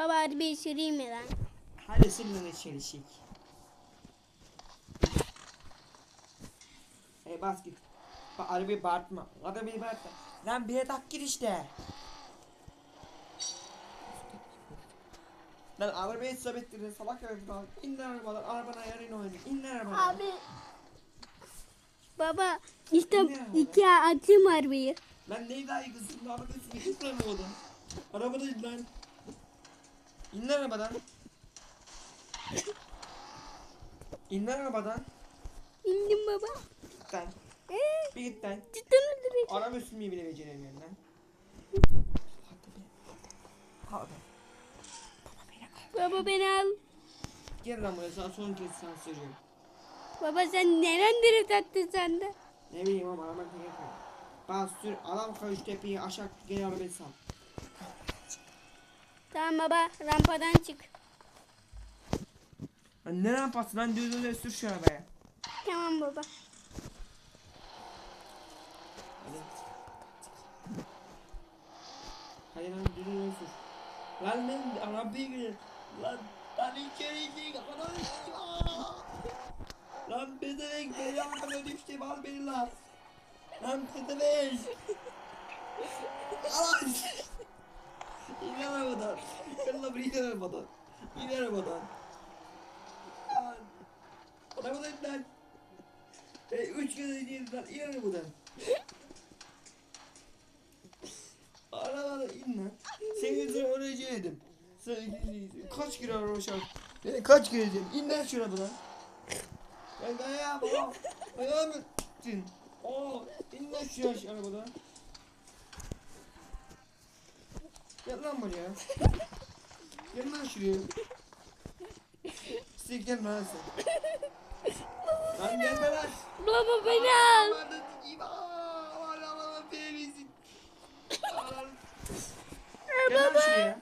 Baba bir süreyim mi lan? Hadi seninle çelişik. Hey bas git. Bak arabayı bağırtma. Arabayı bağırtma. Lan bir tak git işte. Lan arabayı sabittirin salak herif lan. İn lan arabadan. Arabanın ayarını oynayın. İn lan arabadan. Abi. Baba işte iki atım arabayı. Lan neyi daha iyi kızım? Sizi git lan arabadan. Arabada lan. İn lan arabadan. İn lan arabadan. İndim baba. Git lan. Ee, Bir git lan. cidden öldürecek. Araba sürmeyi bile beceremiyorum lan. Hadi. Baba beni al. Gel lan buraya sana son kez sana söylüyorum. Baba sen neren drift attın sen de? Ne bileyim ama araba tek yapma. Bas sür adam koy şu tepeyi aşağı gel arabayı sal. Tamam baba rampadan çık. Lan ne rampası lan düz düz sür şu arabaya. Tamam baba. Hadi. Hadi lan düz düz sür. Lan ben arabaya girelim. Lan lan içeri içeri kafadan Lan pezevenk beni yardım düştü al beni lan. Lan pezevenk. Alan. İn arabadan. Gel lan buraya in arabadan. İn arabadan. Lan. Arabadan in lan. E, üç kere in lan. İn arabadan. Arabadan in lan. Senin yüzüne oraya yedim. Kaç kere araba şarkı. Beni kaç kere yedim. İn lan şu arabadan. Ben de ayağım o. Ayağım ettin. Oo, in lan şu yaş arabadan. Gel lan buraya. Gel lan şuraya. Sik gel lan sen. Lan gelme lan. Baba beni al. Aman sikeyim. Aa, aman aman. Aman. Gel lan şuraya.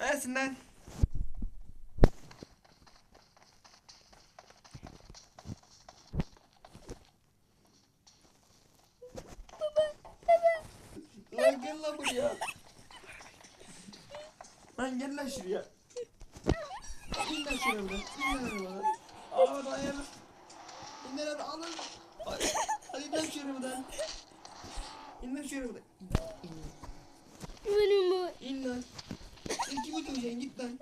Neresin lan? Lan gel lan buraya. Lan gel lan şuraya. İn lan şuraya buradan. İn lan arabadan. Arabada ayarlı. İn lan arabadan. Alın. Hadi hadi lan şuraya buradan. İn lan şuraya buradan. Benim bu. İn lan. Sen kimi döveceksin git lan.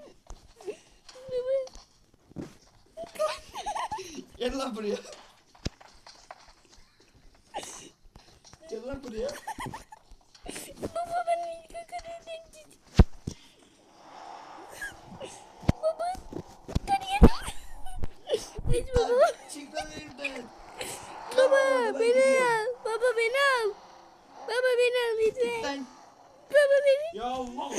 Gel lan buraya. Gel lan buraya. Baba beni ilk kadar Baba. Kariyer. Hiç baba. Lan, Çık lan evden. Baba beni al. Baba beni al. Baba beni al lütfen. Baba beni. Ya Allah.